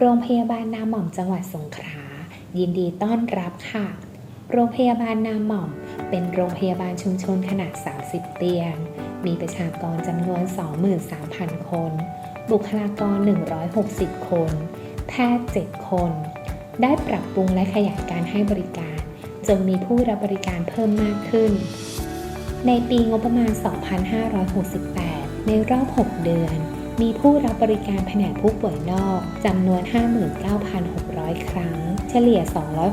โรงพยาบาลนาหม่อมจังหวัดสงขลายินดีต้อนรับค่ะ โรงพยาบาลนาหม่อม เป็นโรงพยาบาลชุมชนขนาด 30 เตียง มีประชากรจำนวน 23,000 คน บุคลากร 160 คน แพทย์ 7 คน ได้ปรับปรุงและขยายการให้บริการ จนมีผู้รับบริการเพิ่มมากขึ้น ในปีงบประมาณ 2568 ในรอบ 6 เดือน มีผู้รับบริการแผนกผู้ป่วยนอกจำนวน 59,600 ครั้ง เฉลี่ย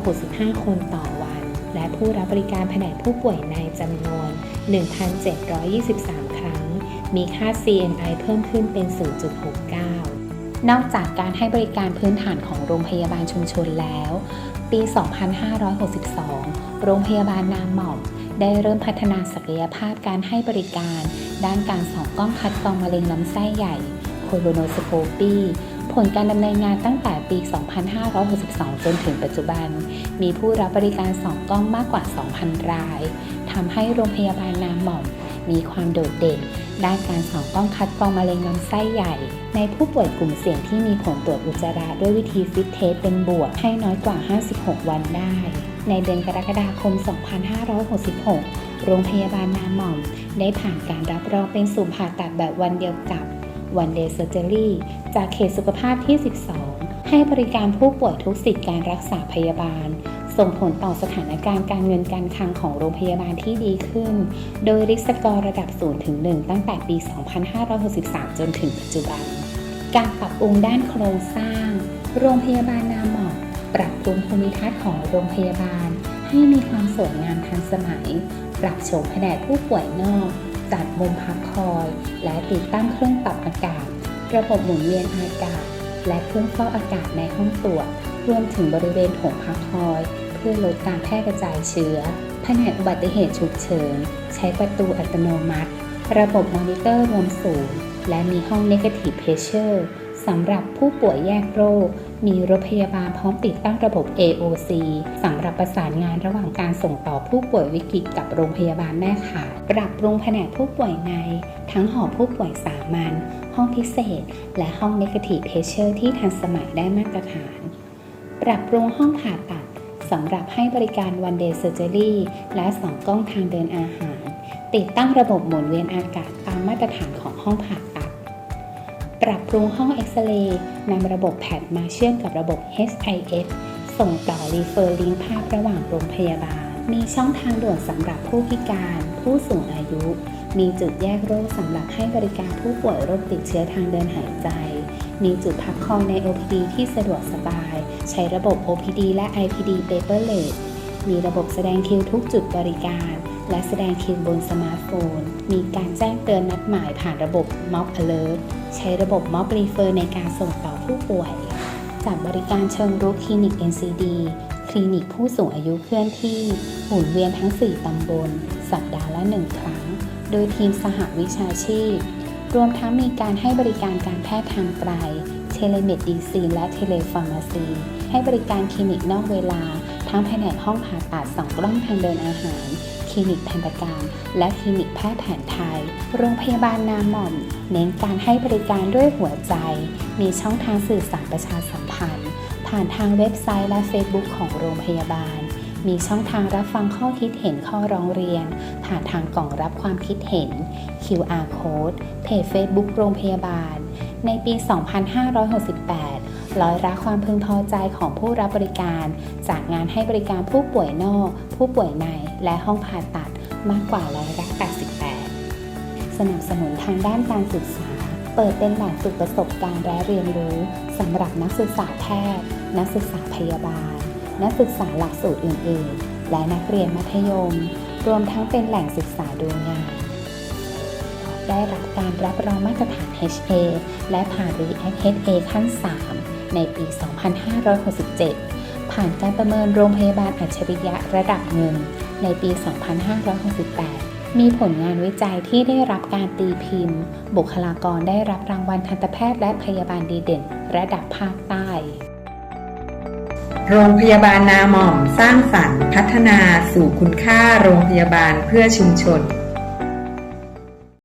265 คนต่อวัน และผู้รับบริการแผนกผู้ป่วยในจำนวน 1,723 ครั้ง มีค่า CNI เพิ่มขึ้นเป็น 0.69นอกจากการให้บริการพื้นฐานของโรงพยาบาลชุมชนแล้ว ปี 2562 โรงพยาบาลนางหม่อม ได้เริ่มพัฒนาศักยภาพการให้บริการ ด้านการส่องกล้องคัดกรองมะเร็งลำไส้ใหญ่โคโลโนสโคปีผลการดำเนินงานตั้งแต่ปี 2562 จนถึงปัจจุบัน มีผู้รับบริการสองกล้องมากกว่า 2,000 ราย ทำให้โรงพยาบาลนางหม่อม มีความโดดเด่น ด้านการส่องกล้องคัดกรองมะเร็งลำไส้ใหญ่ ในผู้ป่วยกลุ่มเสี่ยงที่มีผลตรวจอุจจาระด้วยวิธีฟิตเทสเป็นบวกให้น้อยกว่า 56 วันได้ ในเดือนกรกฎาคม 2566 โรงพยาบาลนาหม่อม ได้ผ่านการรับรองเป็นศูนย์ผ่าตัดแบบวันเดียวกับ One Day Surgery จากเขตสุขภาพที่ 12 ให้บริการผู้ป่วยทุกสิทธิการรักษาพยาบาล ส่งผลต่อสถานการณ์การเงินการคลังของโรงพยาบาลที่ดีขึ้น โดยริสกอร์ระดับ0ถึง1ตั้งแต่ปี 2563 จนถึงปัจจุบัน การปรับปรุงด้านโครงสร้าง โรงพยาบาลนามอ ปรับปรุงภูมิทัศน์ของโรงพยาบาล ให้มีความสวยงามทันสมัย ปรับโฉมแผนกผู้ป่วยนอก จัดมุมพักคอย และติดตั้งเครื่องปรับอากาศ ระบบหมุนเวียนอากาศ และเครื่องฟอกอากาศในห้องตรวจ รวมถึงบริเวณโถงพักคอย เพื่อลดการแพร่กระจายเชื้อ แผนกอุบัติเหตุฉุกเฉิน ใช้ประตูอัตโนมัติ ระบบมอนิเตอร์รวมศูนย์ และมีห้อง Negative Pressure สำหรับผู้ป่วยแยกโรค มีรถพยาบาลพร้อมติดตั้งระบบ AOC สำหรับประสานงานระหว่างการส่งต่อผู้ป่วยวิกฤตกับโรงพยาบาลแม่ขาปรับปรุงแผนกผู้ป่วยใน ทั้งหอผู้ป่วยสามัญห้องพิเศษ และห้อง Negative Pressure ที่ทันสมัยได้มาตรฐาน ปรับปรุงห้องผ่าตัดสำหรับให้บริการ One Day Surgery และสองกล้องทางเดินอาหาร ติดตั้งระบบหมุนเวียนอากาศตามมาตรฐานของห้องผ่า ปรับปรุงห้องเอ็กซเรย์นำระบบแพดมาเชื่อมกับระบบ HIS ส่งต่อรีเฟอร์ลิงภาพระหว่างโรงพยาบาล มีช่องทางด่วนสำหรับผู้พิการ ผู้สูงอายุ มีจุดแยกโรคสำหรับให้บริการผู้ป่วยโรคติดเชื้อทางเดินหายใจ มีจุดพักคอยใน OPD ที่สะดวกสบาย ใช้ระบบ OPD และ IPD paperless มีระบบแสดงคิวทุกจุดบริการ และแสดงคิวบนสมาร์ทโฟน มีการแจ้งเตือนนัดหมายผ่านระบบ Mob Alert ใช้ระบบ Mob Refer ในการส่งต่อผู้ป่วย จัดบริการเชิงรุกคลินิก NCD คลินิกผู้สูงอายุเคลื่อนที่ หมุนเวียนทั้ง 4 ตำบล สัปดาห์ละ 1 ครั้ง โดยทีมสหวิชาชีพ รวมทั้งมีการให้บริการการแพทย์ทางไกล เทเลเมดดีซีและเทเลฟาร์มาซี ให้บริการคลินิกนอกเวลา ทั้งแผนกห้องผ่าตัดสองกล้องทางเดินอาหาร ลินิกทันตกรรมและคลินิกแพทย์แผนไทย โรงพยาบาลนาหม่อม เน้นการให้บริการด้วยหัวใจ มีช่องทางสื่อสารประชาสัมพันธ์ ผ่านทางเว็บไซต์และ Facebook ของโรงพยาบาล มีช่องทางรับฟังข้อคิดเห็นข้อร้องเรียน ผ่านทางกล่องรับความคิดเห็น QR Code เพจ Facebook โรงพยาบาล ในปี 2568 ร้อยละความพึงพอใจของผู้รับบริการ จากงานให้บริการผู้ป่วยนอก ผู้ป่วยใน และห้องผ่าตัดมากกว่าร้อยละ88 สนับสนุนทางด้านการศึกษา เปิดเป็นแหล่งฝึกประสบการณ์และเรียนรู้สำหรับนักศึกษาแพทย์ นักศึกษาพยาบาล นักศึกษาหลักสูตรอื่น ๆ และนักเรียนมัธยม รวมทั้งเป็นแหล่งศึกษาดูงานได้รับการรับรองมาตรฐาน HA และผ่าน React HA ขั้น 3 ในปี 2567 ผ่านการประเมินโรงพยาบาลอัจฉริยะระดับเงิน ในปี 2568 มีผลงานวิจัยที่ได้รับการตีพิมพ์ บุคลากรได้รับรางวัลทันตแพทย์และพยาบาลดีเด่น ระดับภาคใต้ โรงพยาบาลนาหม่อมสร้างสรรค์ พัฒนาสู่คุณค่าโรงพยาบาลเพื่อชุมชน